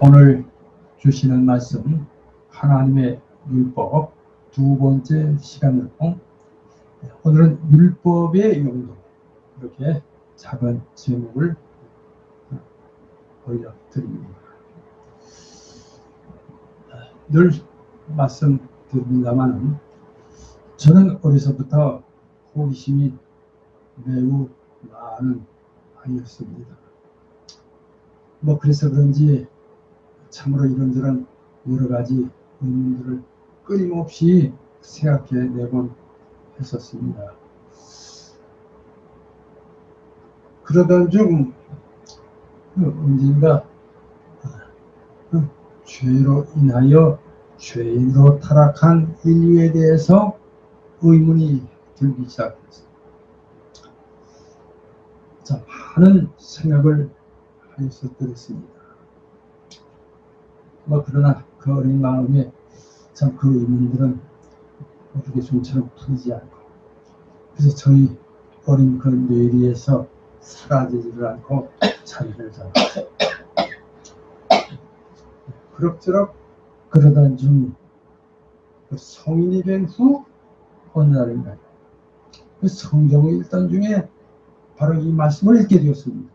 오늘 주시는 말씀 하나님의 율법 두 번째 시간으로 오늘은 율법의 용도 이렇게 작은 제목을 올려드립니다. 늘 말씀드립니다만 저는 어려서부터 호기심이 매우 많은 아이였습니다. 뭐 그래서 그런지 참으로 이런저런 여러 가지 의문들을 끊임없이 생각해 내곤 했었습니다. 그러던 중그 언젠가 그 죄로 인하여 죄인으로 타락한 인류에 대해서 의문이 들기 시작했습니다. 자, 많은 생각을 하였었더랬습니다. 뭐 그러나 그 어린 마음에 참 그 의문들은 어떻게 좀처럼 풀리지 않고 그래서 저희 어린 그 뇌리에서 사라지지를 않고 자리를 잡았어요. 그럭저럭 그러던 중그 성인이 된 후 어느 날인가요? 그 성경을 읽던 중에 바로 이 말씀을 읽게 되었습니다.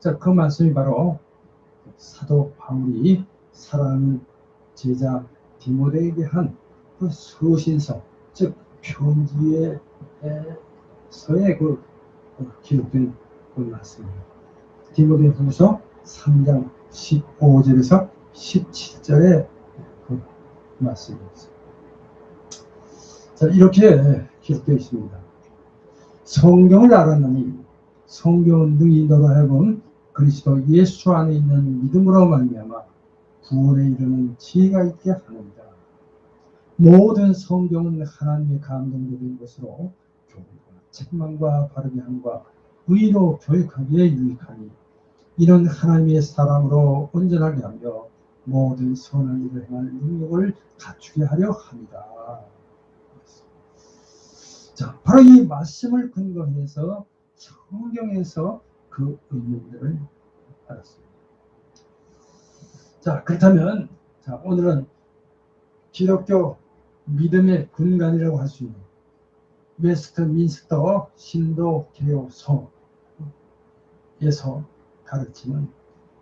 자, 그 말씀이 바로 사도 바울이 사랑하는 제자 디모데에게 한그 서신서, 즉 편지에서의 그 기록된 그 말씀입니다. 디모데 후서 3장 15절에서 17절의 그 말씀입니다. 자, 이렇게 기록되어 있습니다. 성경을 알았느니 성경은 능히 너로 하여금 그리스도 예수 안에 있는 믿음으로 말미암아 구원에 이르는 지혜가 있게 하느니라. 모든 성경은 하나님의 감동적인 것으로 교훈과 책망과 바르게 함과 의로 교육하기에 유익하니 이는 하나님의 사람으로 온전하게 하며 모든 선한 일을 행할 능력을 갖추게 하려 합니다. 자, 바로 이 말씀을 근거해서 성경에서 그 의미들을 알았습니다. 자, 그렇다면 자, 오늘은 기독교 믿음의 근간이라고 할 수 있는 웨스트 민스터 신도 개요서에서 가르치는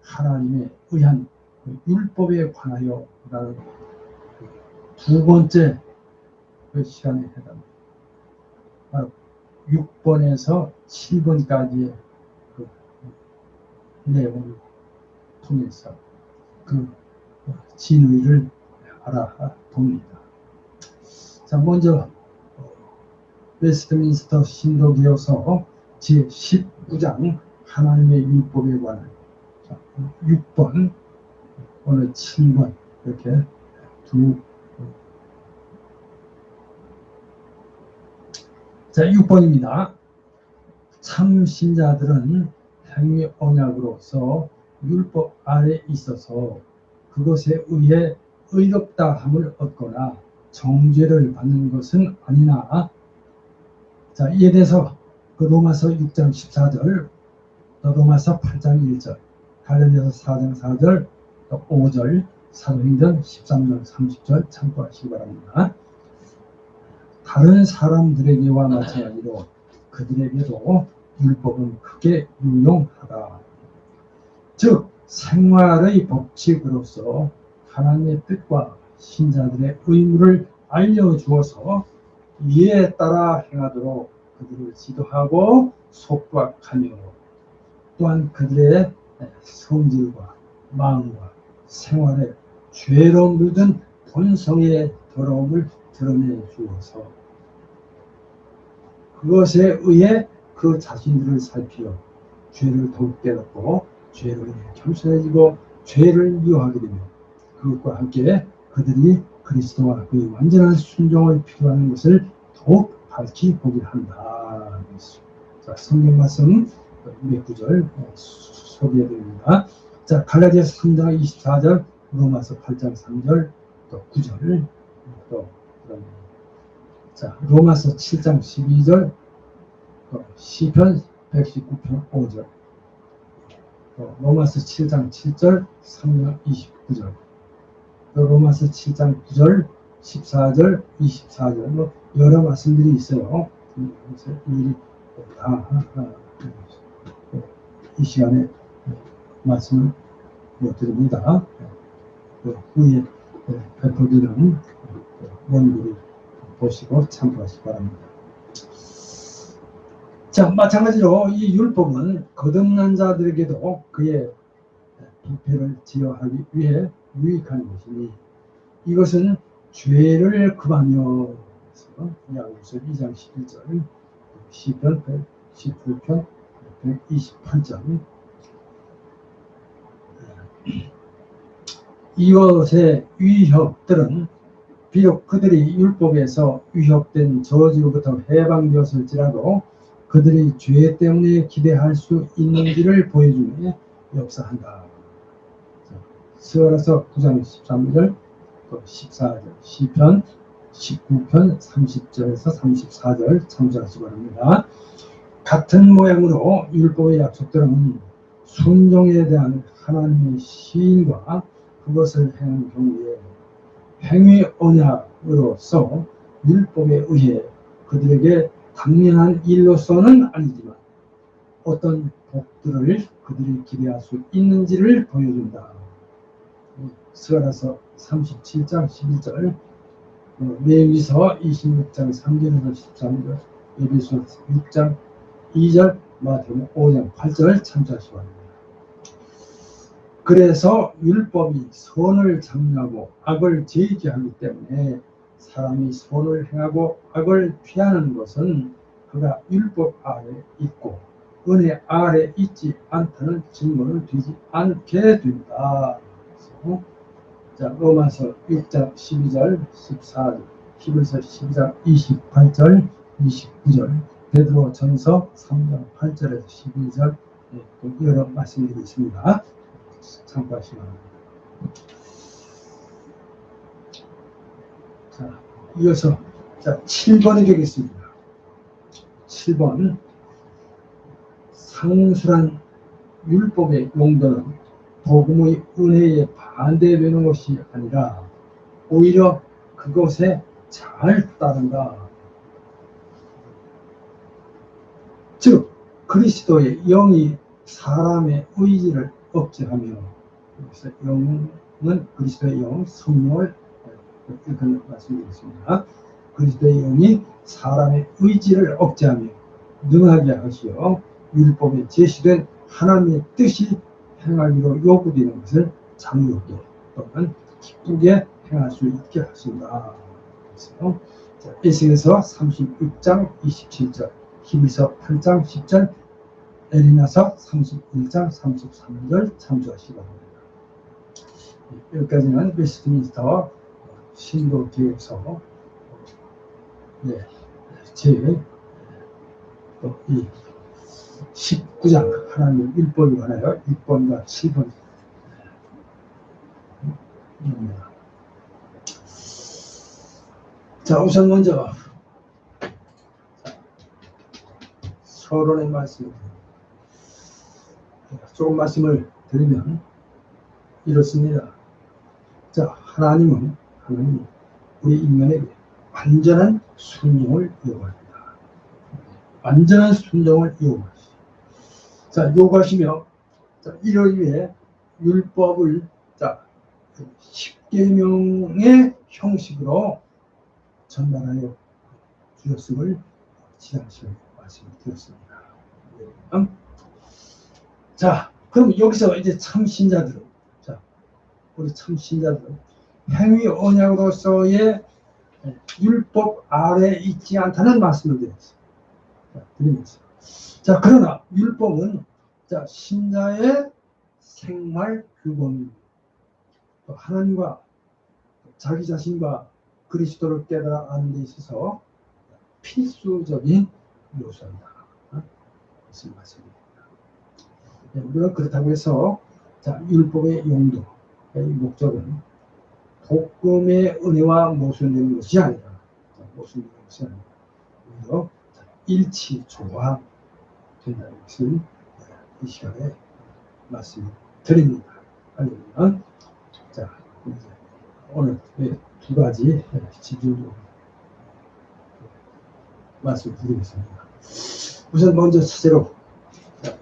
하나님에 의한 그 율법에 관하여 라는 두 번째 그 시간에 해당합니다. 바로 6번에서 7번까지의 그 내용을 통해서 그 진의를 알아봅니다. 자, 먼저 웨스트민스터 신도기여서 제19장 하나님의 율법에 관한 6번 오늘 7번 이렇게 두 자, 6번입니다. 참 신자들은 행위 언약으로서 율법 아래 있어서 그것에 의해 의롭다 함을 얻거나 정죄를 받는 것은 아니나 자 이에 대해서 그 로마서 6장 14절 또 로마서 8장 1절 갈라디아서 4장 4절 또 5절 사도행전 13장 30절 참고하시기 바랍니다. 다른 사람들에게와 마찬가지로 그들에게도 율법은 크게 유용하다. 즉 생활의 법칙으로서 하나님의 뜻과 신자들의 의무를 알려주어서 이에 따라 행하도록 그들을 지도하고 속박하며 또한 그들의 성질과 마음과 생활에 죄로 물든 본성의 더러움을 드러내 주어서 그것에 의해 그 자신들을 살피어 죄를 더욱 깨닫고 인해 겸손해지고 죄를 미워하게 되며 그것과 함께 그들이 그리스도와 그의 완전한 순종을 필요하는 것을 더욱 밝히 보게 한다. 자, 성경 말씀 몇 구절 소개해드립니다. 자, 갈라디아서 3장 24절, 로마서 8장 3절, 또 9절, 또 자, 로마서 7장 12절, 또 시편 119편 5절. 또 로마서 7장 7절, 3장 29절, 또 로마서 7장 9절, 14절, 24절, 뭐 여러 말씀들이 있어요. 그래서 미리 다이 시간에 말씀을 못 드립니다. 그 후에 베풀기는 원고를 보시고 참고하시기 바랍니다. 자, 마찬가지로 이 율법은 거듭난 자들에게도 그의 부패를 제어하기 위해 유익한 것이니 이것은 죄를 금하며 야고보서 2장 11절 시편 119편 128장 이것의 위협들은 비록 그들이 율법에서 위협된 저주로부터 해방되었을지라도 그들이 죄 때문에 기대할 수 있는지를 보여주며 역사한다. 스가라서 9장 13절 또 14절 시편 19편 30절에서 34절 참조하시기 바랍니다. 같은 모양으로 율법의 약속들은 순종에 대한 하나님의 시인과 그것을 행한 경우에 행위 언약으로서 율법에 의해 그들에게 당연한 일로서는 아니지만 어떤 복들을 그들이 기대할 수 있는지를 보여준다. 스가라서 37장 12절, 레위서 26장 3절에서 13절, 예비서 6장 2절, 마태복음 5장 8절 참조하시기 바랍니다. 그래서 율법이 선을 장려하고 악을 제지하기 때문에 사람이 선을 행하고 악을 피하는 것은 그가 율법 아래 있고 은혜 아래 있지 않다는 증거는 되지 않게 된다. 그래서 자, 로마서 6장 12절, 14절, 히브리서 12장 28절, 29절, 베드로 전서 3장 8절에서 12절 네, 또 여러 말씀들이 있습니다. 참고하시기 바랍니다. 자, 이어서 자, 7번이 되겠습니다. 7번 상술한 율법의 용도는 복음의 은혜에 반대되는 것이 아니라 오히려 그것에 잘 따른다. 즉 그리스도의 영이 사람의 의지를 억제하며 영은 그리스도의 영, 성령을 이렇게 말씀드리겠습니다. 그리스도의 영이 사람의 의지를 억제하며 능하게 하시어 율법에 제시된 하나님의 뜻이 행하기로 요구되는 것을 장요하게 또는 기쁘게 행할 수 있게 하신다. 그래서 에스에서 36장 27절, 히브리서 8장 10절, 에리나서 31장 33절 참조하시기 바랍니다. 여기까지는 웨스트민스터 신도 계획서 네, 제이 19장 하나님 율법에 관하여 6번과 7번 입니다. 자 우선 먼저 서론의 말씀 조금 말씀을 드리면 이렇습니다. 자 하나님은 하나님 우리 인간에게 완전한 순종을 요구합니다. 완전한 순종을 요구하시. 자 요구하시며 자 이를 위해 율법을 자 십계명의 형식으로 전달하여 주셨음을 지향시에 말씀을 드렸습니다. 음? 자, 그럼 여기서 이제 참 신자들은, 자, 우리 참 신자들은 행위 언약으로서의 율법 아래 있지 않다는 말씀을 드렸어요. 자, 드리면서. 자, 그러나 율법은 자, 신자의 생활 규범입니다. 하나님과 자기 자신과 그리스도를 깨달아 아는 데 있어서 필수적인 요소입니다. 무슨 말씀입니다. 네, 우리가 그렇다고 해서 자, 율법의 용도, 의 목적은 복음의 은혜와 모순되는 것이 아니라 모순되는 것이 아니라 오히려 일치 조화 된다는 것을 이 시간에 말씀을 드립니다. 할렐루야. 자, 오늘 이두 가지 집중적으로 말씀드리겠습니다. 우선 먼저 첫째로 자,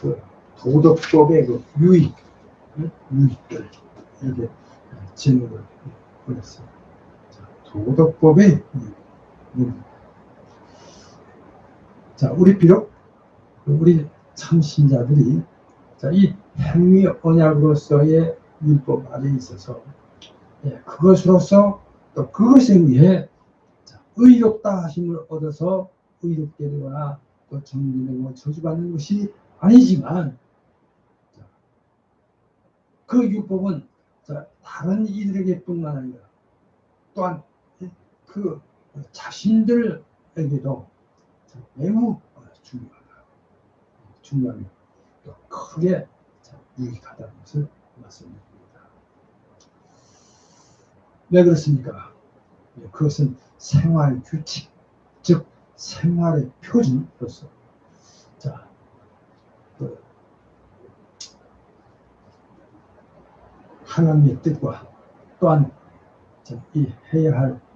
그 도덕법의 그 유익, 응? 유익들 이렇게 질문을 보냈습니다. 자, 도덕법의. 음. 자, 우리 비록 우리 참신자들이 자, 이 행위 언약으로서의 율법 아래 있어서 예, 그것으로서 또 그것에 의해 자, 의롭다 하심을 얻어서 의롭게 되거나 또 정리되고 저주받는 것이 아니지만 자, 그 율법은 자, 다른 이들에게뿐만 아니라 또한 그 자신들에게도 자, 매우 중요하다. 중요하며 또 크게 자, 유익하다는 것을 말씀드립니다. 왜 그렇습니까? 예, 그것은 생활 규칙, 즉 생활의 표준으로서 자, 그 하나님의 뜻과 또한 자, 이 해야 할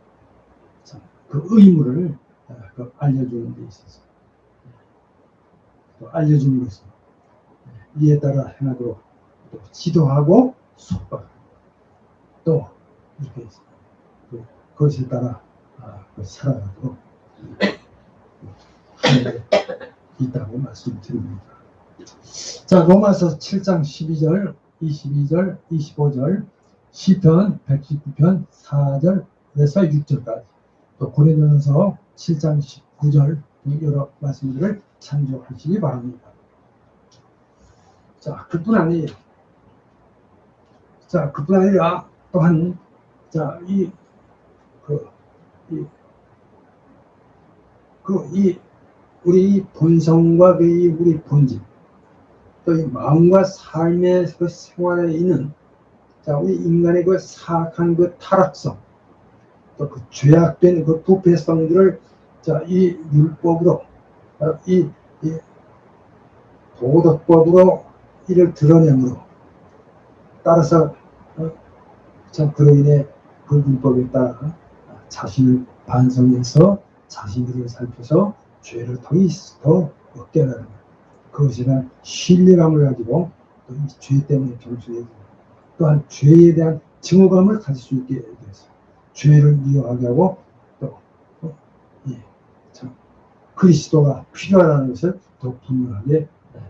그 의무를 아, 그 알려주는 데 있어서 또 알려주는 것은 이에 따라 행하도록 또 지도하고 속박 또 이렇게 그, 그것에 따라 아, 그 살아가도록 있다고 말씀드립니다. 자, 로마서 7장 12절, 22절, 25절, 시편 119편 4절에서 6절까지, 또 고린도전서 7장 19절 등 여러 말씀들을 참조하시기 바랍니다. 자, 그뿐 아니에요. 자, 그뿐 아니라 또한 자, 이, 그, 이, 그, 이, 우리 본성과 그, 이, 우리 본질, 또이 마음과 삶의 그 생활에 있는, 자, 우리 인간의 그 사악한 그 타락성, 또 그 죄악된 그 부패성들을, 자, 이 율법으로, 이, 이 도덕법으로 이를 드러내므로, 따라서, 어, 참, 그로 인해 그 율법에 따라 자신을 반성해서 자신들을 살펴서 죄를 더더 깨달은 대한 신뢰감을 가지고 죄 때문에 경주해지고 또한 죄에 대한 증오감을 가질 수 있게 돼서 죄를 미워하게 하고 또 어, 예, 참 그리스도가 필요하다는 것을 더 분명하게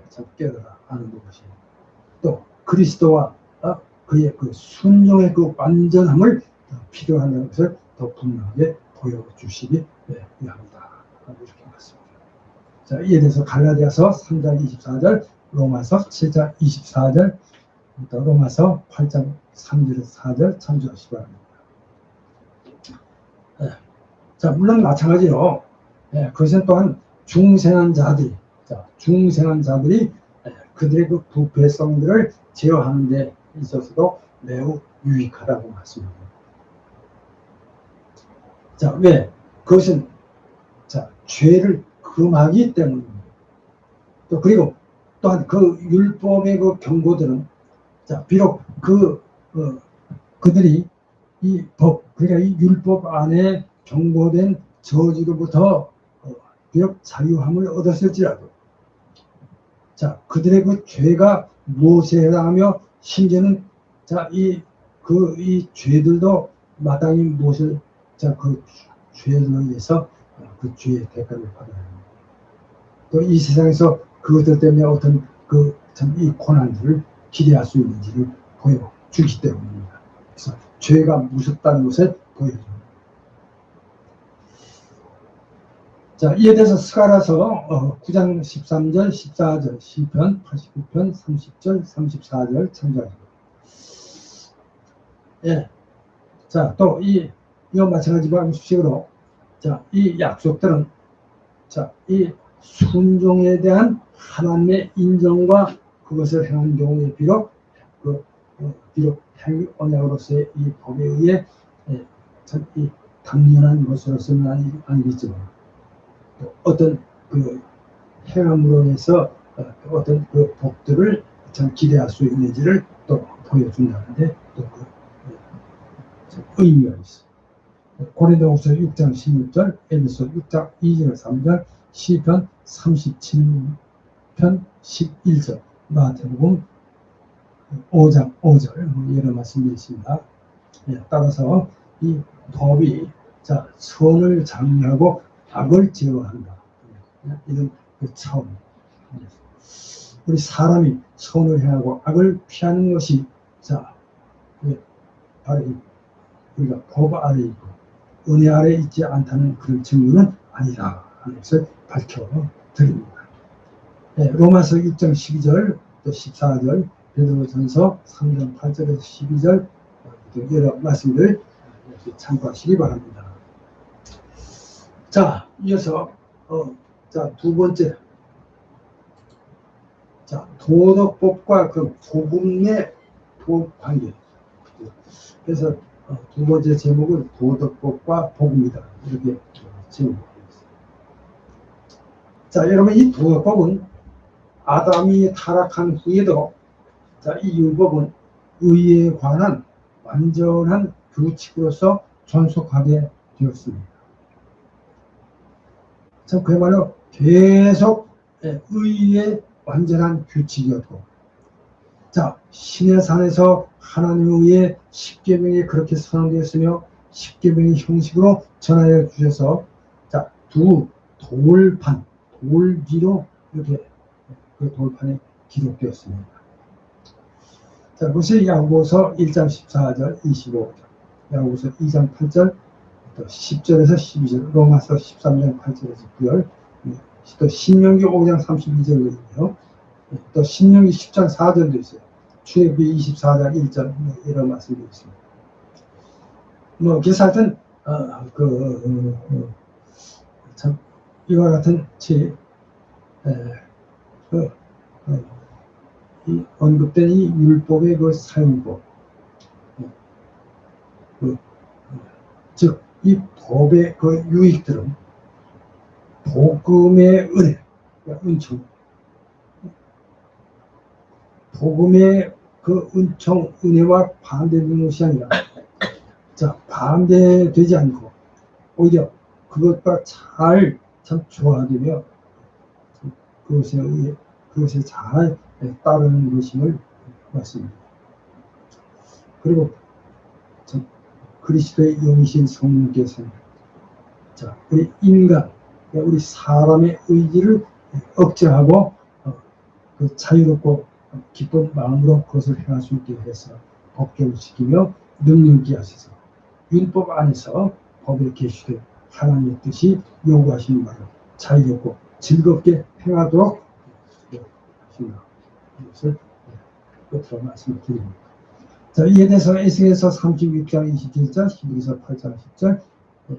참 깨달아 아는 것이 또 그리스도와 어, 그의 그 순종의 그 완전함을 필요한 것을 더 분명하게 보여주시기 네, 합니다. 이렇게. 자, 이에 대해서 갈라디아서 3장 24절, 로마서 7장 24절, 또 로마서 8장 3절에서 4절 참조하시기 바랍니다. 네. 자, 물론 마찬가지로 네, 그것은 또한 중생한 자들이, 자, 중생한 자들이 네, 그들의 그 부패성들을 제어하는 데 있어서도 매우 유익하다고 말씀합니다. 자, 왜? 그것은, 자, 죄를 금하기 때문입니다. 또, 그리고 또한 그 율법의 그 경고들은, 자, 비록 그, 어, 그들이 이 법, 그러니까 이 율법 안에 경고된 저주로부터 어, 비록 자유함을 얻었을지라도, 자, 그들의 그 죄가 무엇에 해당하며, 심지어는, 자, 이, 그, 이 죄들도 마땅히 무엇을 자, 그 죄로 인해서 그 죄의 대가를 받아야 합니다. 또 이 세상에서 그것들 때문에 어떤 그참이 고난들을 기대할 수 있는지를 보여주기 때문입니다. 그래서 죄가 무섭다는 것을 보여줍니다. 자, 이에 대해서 스가라서 어, 9장 13절, 14절, 시편 89편 30절, 34절 참조하시고. 예. 자, 또 이 이와 마찬가지로 방식으로 자, 이 약속들은 자, 이 순종에 대한 하나님의 인정과 그것을 행한 경우에 비록 그 어, 비록 행 언약으로서의 이 법에 의해 예, 참, 이 당연한 것으로서는 아니, 아니겠지만 또 어떤 그 행함으로 해서 어, 어떤 그 복들을 참 기대할 수 있는지를 또 보여준다는데 또그 의미가 있어. 고린도후서 6장 16절, 에베소 6장 2절 3절, 시편 37편 11절, 마태복음 5장 5절 뭐 여러 말씀이 있습니다. 예, 따라서 이 법이 자 선을 장려하고 악을 제어한다. 예, 이런 그 차원. 우리 사람이 선을 해하고 악을 피하는 것이 자 예, 바로 이 우리가 법 아래 있고 은혜 아래 있지 않다는 그런 증거는 아니다 것을 밝혀 드립니다. 예, 로마서 6장 12절 또 14절 베드로전서 3장 8절에서 12절 또 여러 말씀들 참고하시기 바랍니다. 자, 이어서 어, 자, 두 번째 자, 도덕법과 그 복음의 도 관계. 그래서 어, 두 번째 제목은 도덕법과 복음이다. 이렇게 제목하겠습니다. 자, 여러분 이 도덕법은 아담이 타락한 후에도 자, 이 율법은 의에 관한 완전한 규칙으로서 존속하게 되었습니다. 참 그야말로 계속 예, 의의 완전한 규칙이었고 자 신의 산에서 하나님에 의해 십계명이 그렇게 선언되었으며 십계명의 형식으로 전하여 주셔서 자두 돌판 돌기로 이렇게 그 돌판에 기록되었습니다. 자 그것이 야고보서 1장 14절 25절 야고보서 2장 8절 또 10절에서 12절 로마서 13장 8절에서 9절 또 신명기 5장 32절도 있고요. 또 신명기 10장 4절도 있어요. 출애굽기 24장 1절 이런 말씀도 있습니다. 뭐 그래서 하여튼 어, 그, 어, 어, 참 이와 같은 책 에, 그, 어, 이 언급된 이 율법의 그 사용법. 어, 그, 어, 즉이 법의 그 유익들은 복음의 은혜, 은총, 복음의 그 은총, 은혜와 반대되는 것이 아니라, 자, 반대되지 않고, 오히려 그것과 잘, 참 조화되며, 그것에 의해, 그것에 잘 따르는 것임을 맞습니다. 그리고, 참, 그리스도의 영이신 성령께서는, 자, 우리 인간, 우리 사람의 의지를 억제하고 어, 그 자유롭고 기쁜 마음으로 그것을 행할 수 있게 해서 법결시키며 능력있게 하셔서 율법 안에서 법에 계시되 하나님의 뜻이 요구하시는 바를 자유롭고 즐겁게 행하도록 하십니다. 이것을 끝으로 말씀을 드립니다. 자, 이에 대해서 에스에서 36장 27절, 12서 8장 10절,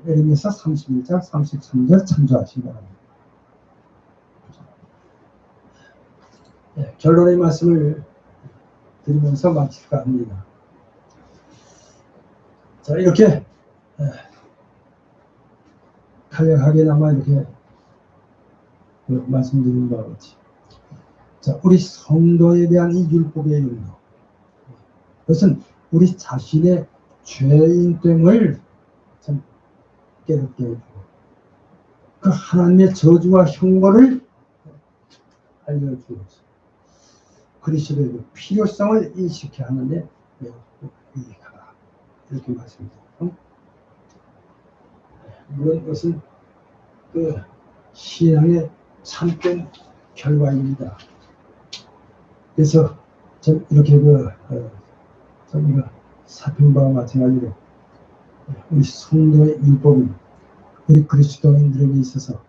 에르미서 31장 33절 참조하시기 바랍니다. 네, 결론의 말씀을 드리면서 마칠까 합니다. 자, 이렇게 에, 간략하게나마 이렇게 그 말씀드린 바와 같이. 자, 우리 성도에 대한 이 율법의 용도. 그것은 우리 자신의 죄인됨을 참 깨닫게 해주고 그 하나님의 저주와 형벌을 알려주어서 그리스도의 그 필요성을 인식해 하는데 매우 유익하다. 이렇게 말씀드립니다. 물론 그것은 그 신앙의 참된 결과입니다. 그래서 좀 이렇게 그 어, 저희가 살핀 바와 마찬가지로 우리 성도의 율법은 우리 그리스도인들에게 있어서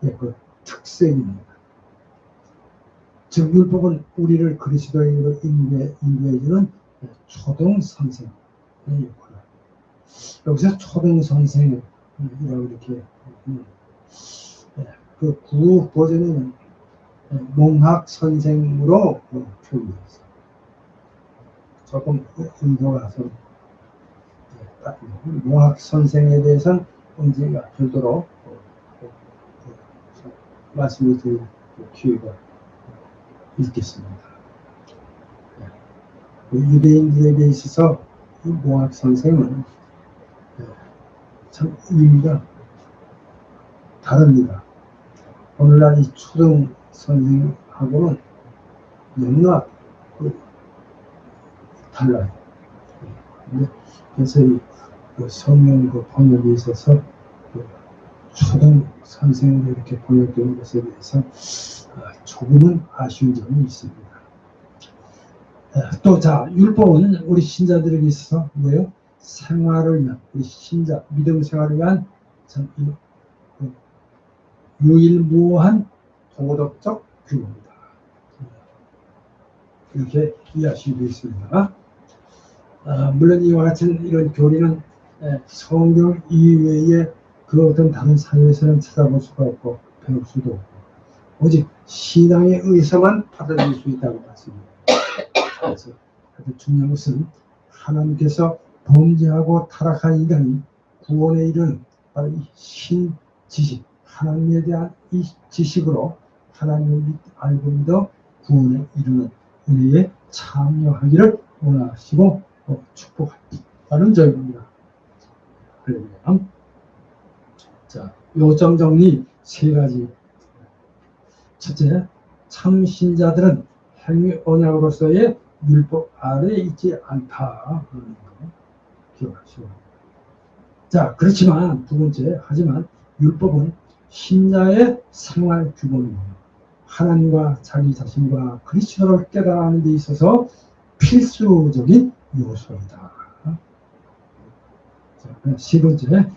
그 특색입니다. 즉 율법은 우리를 그리스도인으로 인도해, 인도해주는 초등 선생의 역할. 여기서 초등 선생이라고 이렇게 그 구 버전에는 몽학 선생으로 표현되었어요. 조금 의도가 좀 몽학 선생에 대해서는 언제가 별도로 말씀을 드릴 기회가 있겠습니다. 그 유대인들에게 있어서 이 모학 선생은 의미가 다릅니다. 오늘날 이 초등 선생하고는 너무나 그 달라요. 그래서 이그 성경 그 번역에 있어서 그 초등 선생으로 이렇게 번역되는 것에 대해서 아, 조금은 아쉬운 점이 있습니다. 아, 또 자, 율법은 우리 신자들에게 있어서 뭐예요? 생활을 위한, 우리 신자, 믿음 생활을 위한 참 이- 그 유일무한 도덕적 규범이다. 이렇게 이해하시고 있습니다. 아, 물론 이와 같은 이런 교리는 에, 성경 이외에 그 어떤 다른 사회에서는 찾아볼 수가 없고 배울 수도 없고 오직 신앙에 의해서만 받아들일 수 있다고 봤습니다. 그래서 중요한 것은 하나님께서 범죄하고 타락한 인간이 구원에 이르는 바로 이 신 지식, 하나님에 대한 이 지식으로 하나님을 믿- 알고 믿어 구원에 이르는 은혜에 참여하기를 원하시고 어, 축복하는 점입니다. 그러면 자 요점 정리 세 가지. 첫째, 참 신자들은 행위 언약으로서의 율법 아래에 있지 않다. 기억하시고. 자, 그렇지만 두 번째, 하지만 율법은 신자의 생활 규범입니다. 하나님과 자기 자신과 그리스도를 깨달아가는 데 있어서 필수적인 요소이다. 자, 세 번째,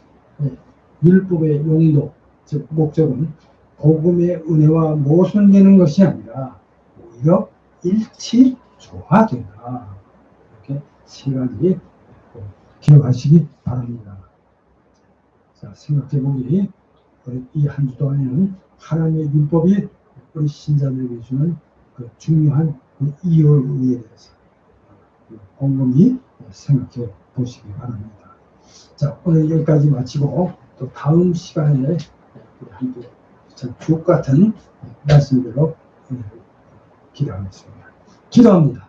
예, 율법의 용도, 즉 목적은 복음의 은혜와 모순되는 것이 아니라 오히려 일치 조화된다. 이렇게 세 가지 꼭 기억하시기 바랍니다. 자, 생각해 보니 이한 주 동안에는 하나님의 율법이 우리 신자들에게 주는 그 중요한 그 이유에 대해서 곰곰이 생각해 보시기 바랍니다. 자, 오늘 여기까지 마치고 또 다음 시간에 함께 참 주옥 같은 말씀대로 기도하겠습니다. 기도합니다.